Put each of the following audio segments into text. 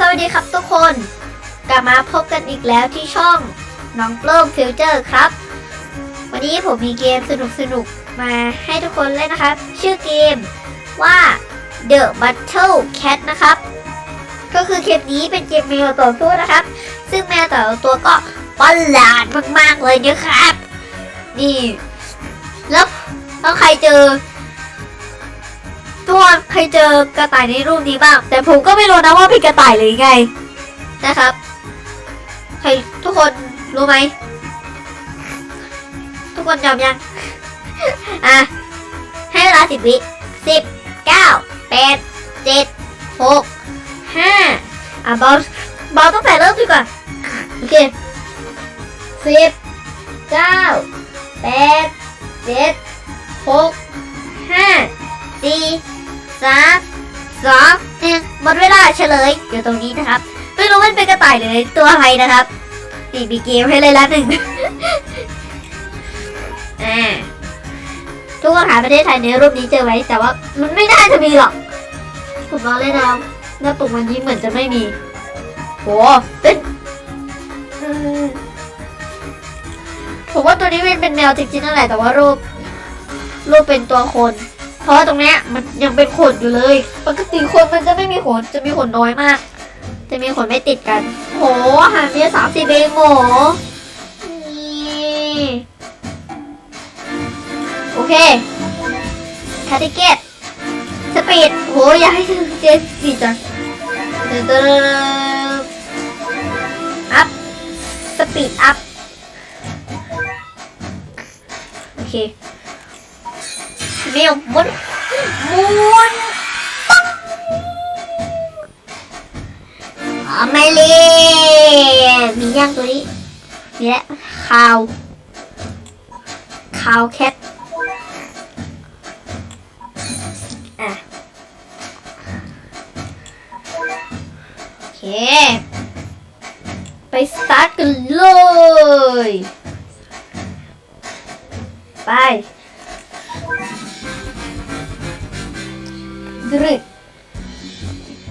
สวัสดีครับทุกคน กลับมาพบกันอีกแล้วที่ช่องน้องปลื้มฟิวเจอร์ครับ วันนี้ผมมีเกมสนุกสนุกมาให้ทุกคนเล่นนะครับ ชื่อเกมว่า The Battle Cat นะครับ ก็คือเกมนี้เป็นเกมแมวต่อสู้นะครับ ซึ่งแมวต่ลตัวก็ประหลาดมากๆเลยนะครับ นี่ แล้วถ้าใครเจอ โทษใครเจอกระต่ายในรูปนี้บ้าง แต่ผมก็ไม่รู้นะว่าเป็นกระต่ายหรือไงนะครับ ใครทุกคนรู้ไหม ทุกคนจำยัง อะ ให้เวลาสิบวิสิบเก้าแปดเจ็ดหกห้าอะบอลบอลต้องแต่เริ่มดีกว่า โอเคสิบเก้าแปดเจ็ดหกห้าสี่ สามสองหนึ่งหมดเวลาเฉลยอยู่ตรงนี้นะครับ ไม่รู้มันเป็นกระต่ายหรือตัวอะไรนะครับตีปีเกมให้เลยละหนึ่งทุกคนหาประเทศไทยในรูปนี้เจอไว้ แต่ว่ามันไม่น่าจะมีหรอก ผมลองเลยนะหน้าปกวันนี้เหมือนจะไม่มีโหเป็นผมว่าตัวนี้เป็นแมวจริงๆนั่นแหละแต่ว่ารูปรูปเป็นตัวคน เพราะตรงเนี้ยมันยังเป็นขนอยู่เลย ปกติคนมันจะไม่มีขนจะมีขนน้อยมาก จะมีขนไม่ติดกันโหอาหาเมียสามสิบเองโหนี่โอเคคาติเกตสปีดโหอย่าให้เจสปีดจังเดินอัพสปีดอัพโอเค แมวม้วนม้วนไม่เล่มีย่างตัวนี้มีแล้วคาวคาวแคทอะโอเค ไปสตาร์ทกันเลย ไป รื่อย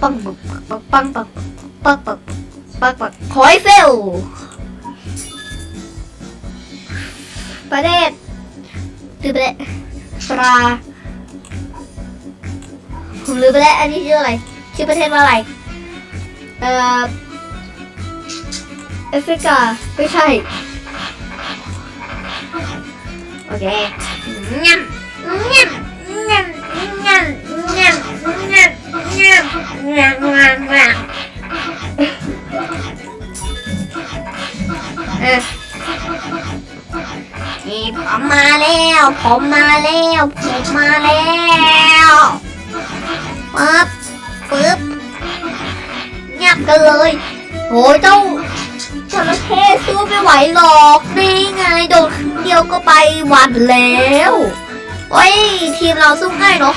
ปังปังปังปังปังปังปังปังปังขอยเซลประเทศตือไปล้วปาผมลืมไปแล้วอันนี้ชื่ออะไร ชื่อประเทศว่าอะไร เอ่อแอฟริกาไม่ใช่ โอเคงั้นงั้นงั้นงั้น นี่ผมมาแล้ว ผมมาแล้วผมมาแล้วปึ๊บปึ๊บเงียบกันเลยโหเจ้าจระเข้สู้ไม่ไหวหรอกนี่ไงโดดเดียวก็ไปวัดแล้วโอ้ยทีมเราสู้ง่ายเนาะ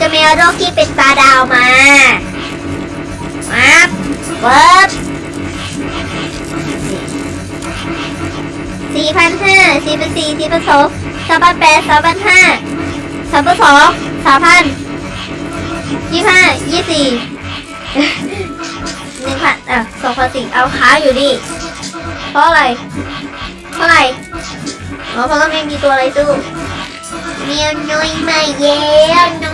จะมีโรคที่เป็นปลาดาวมาปั๊บปั๊บสี่พันห้าสี่พันสี่สี่พันสองสามพันแปดสามพันห้าสามพันสองสามพันยี่ห้ายี่สี่หนึ่งพันอะสองพันสี่เอาขาอยู่ดิเพราะอะไร เพราะอะไรเพราะเราไม่มีตัวอะไรตู้เมียน้อยมาเย้น้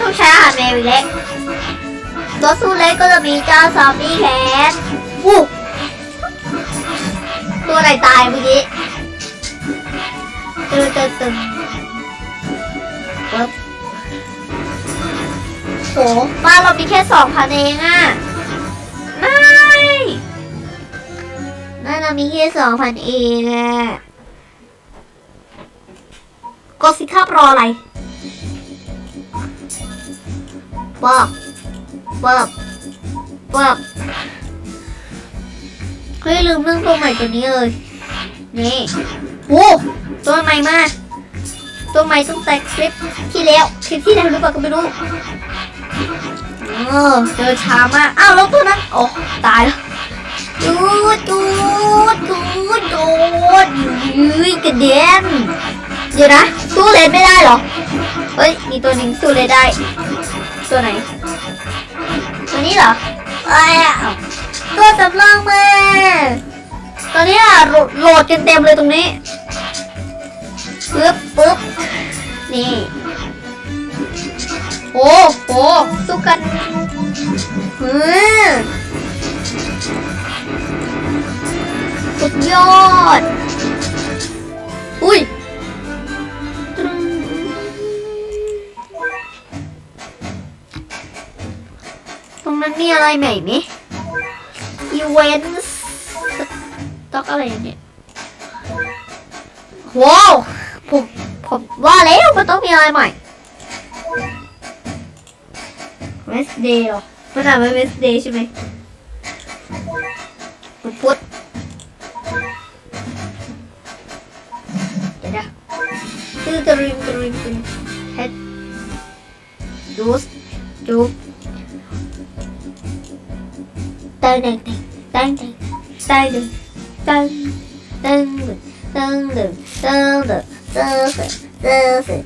ต้องใช้อาหารแมวอีกแล็กตัวสู้เล็กก็จะมีเจ้าซอมบี้แคทวู้ตัวอะไรตายเมื่อกี้ตึ๊ดตึ๊ดตึ๊ดปึ๊บโหบ้านเรามีแค่สองพันเองอะไม่บ้านเรามีแค่สองพันเองอะกดสิครับรออะไร ป๊อบป๊อบป๊อบเฮ้ยลืมเรื่องตัวใหม่ตัวนี้เลย นี่โอ้ตัวใหม่มาก ตัวใหม่ต้องแต่คลิปที่แล้ว คลิปที่ไหนรู้เปล่าก็ไม่รู้เออเจอช้ามาก อ้าวแล้วตัวนั้น โอ้ ตายแล้วจูดจูดจูดจูดยืดกระเด็นเดี๋ยวนะสู้เลนไม่ได้หรอ เฮ้ย มีตัวหนึ่งสู้เลนได้ ตัวไหน ตัวนี้เหรอไอ้ะตัวจำลองมาตอนนี้อะโหลดกันเต็มเลยตรงนี้ปึ๊บปึ๊บนี่โอ้โหสู้กันอือสุดยอด มีอะไรใหม่ไหมอีเวนต์ต็อกอะไรเนี่ยว้าวผมผมว่าแล้วมันต้องมีอะไรใหม่เวสเดย์หรอมันอ่านว่าเวสเดย์ใช่ไหม 땡땡땡 땡땡 땡땡 땡 땡땡 땡땡 땡땡 땡땡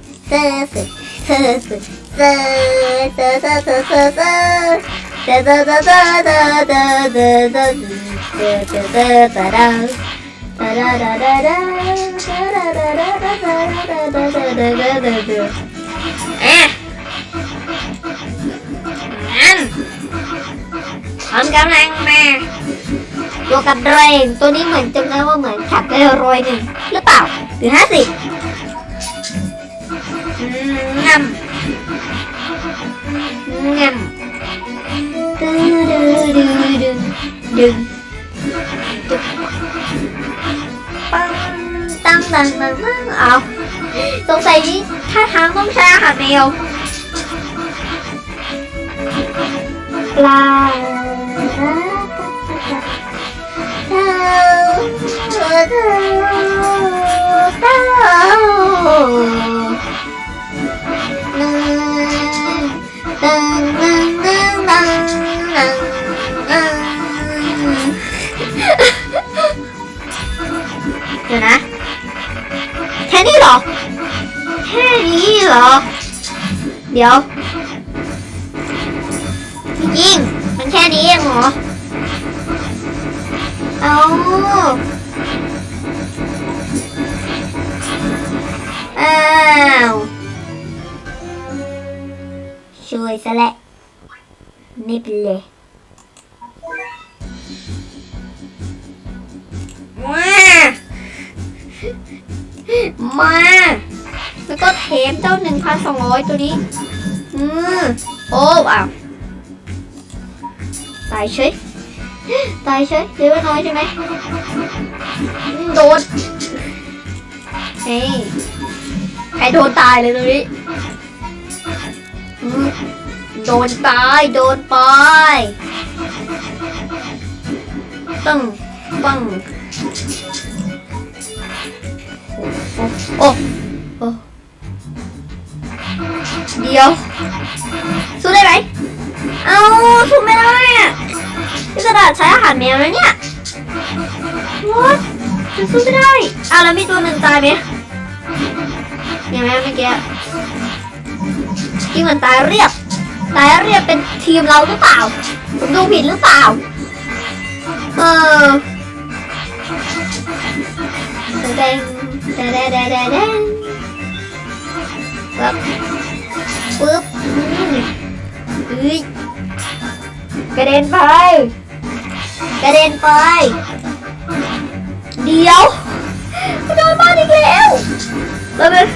땡땡 땡땡 아! พร้อกำลังมาตัวกับเรนตัวนี้เหมือนจำได้ว่าเหมือนขับได้รอยหนึ่งหรือเปล่าหรือห้าสิบงำงำดึงดึงดึงดึงดึงปังตั้งตั้งตั้งตั้งเอาสงสัยนี้ท่าทางต้องใช้อาหารแมวปลา เดี๋ยว จริงๆมันแค่นี้เองเหรอ เอาอ้าวช่วยซะแหละนี่เป็นเลยมา มา แล้วก็เทมเจ้าหนึ่งพันสองร้อยตัวนี้ อืมโอ้อ้าวตายเฉยตายเฉยเหลือน้อยใช่ไหมโดนเฮ้ยใครโดนตายเลยตัวนี้โดนตายโดนไปตึ้งปังโอ้โอ้ เดี๋ยว สู้ได้ไหม เอาสู้ไม่ได้อะพี่กระดาใช้อาหารแมวแล้วเนี่ย what จะสู้ไม่ได้อ้าวแล้วมีตัวหนึ่งตายไหมยังไงเมื่อกี้ที่มันตายเรียบ ตายเรียบเป็นทีมเราหรือเปล่า ผมดูผิดหรือเปล่า เออแดงแดงแดงแดงแดงแดงปึ๊บ ปึ๊บอืมเฮ้ยกระเด็นไป กระเด็นไป เดี๋ยวโดนบ้านอีกแล้วแล้วเป็น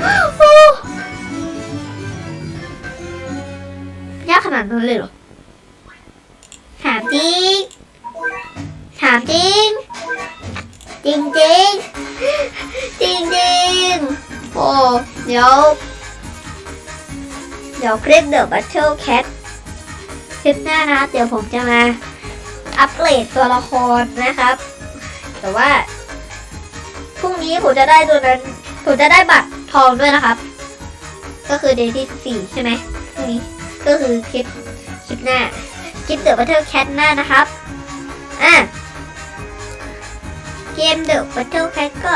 โอ้ยากขนาดนั้นเลยเหรอ ถามจริง ถามจริง จริงจริงจริงจริงโอ้เดี๋ยว เดี๋ยวคลิปเดอะบัตเทิลแคทคลิปหน้านะเดี๋ยวผมจะมาอัปเกรดตัวละครนะครับ แต่ว่าพรุ่งนี้ผมจะได้ตัวนั้น ผมจะได้บัตรทองด้วยนะครับ ก็คือเดย์ที่สี่ใช่ไหมพรุ่งนี้ก็คือคลิปคลิปหน้าคลิปเดอะบัตเทิลแคทหน้านะครับอะเกมเดอะบัตเทิลแคทก็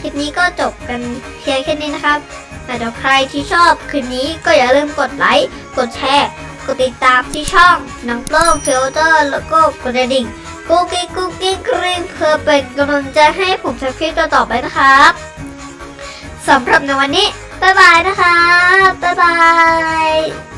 คลิปนี้ก็จบกันเพียงแค่นี้นะครับ แต่ถ้าใครที่ชอบคลิปนี้ก็อย่าลืมกดไลค์ กดแชร์ กดติดตามที่ช่องน้องโปล้งฟิลเตอร์แล้วก็กดกระดิ่งกุ๊กกิ๊กกุ๊กกิ๊กกริ๊งเพื่อเป็นกำลังใจให้ผมทำคลิปต่อๆไปนะครับสำหรับในวันนี้ บ๊ายบายนะครับบ๊ายบาย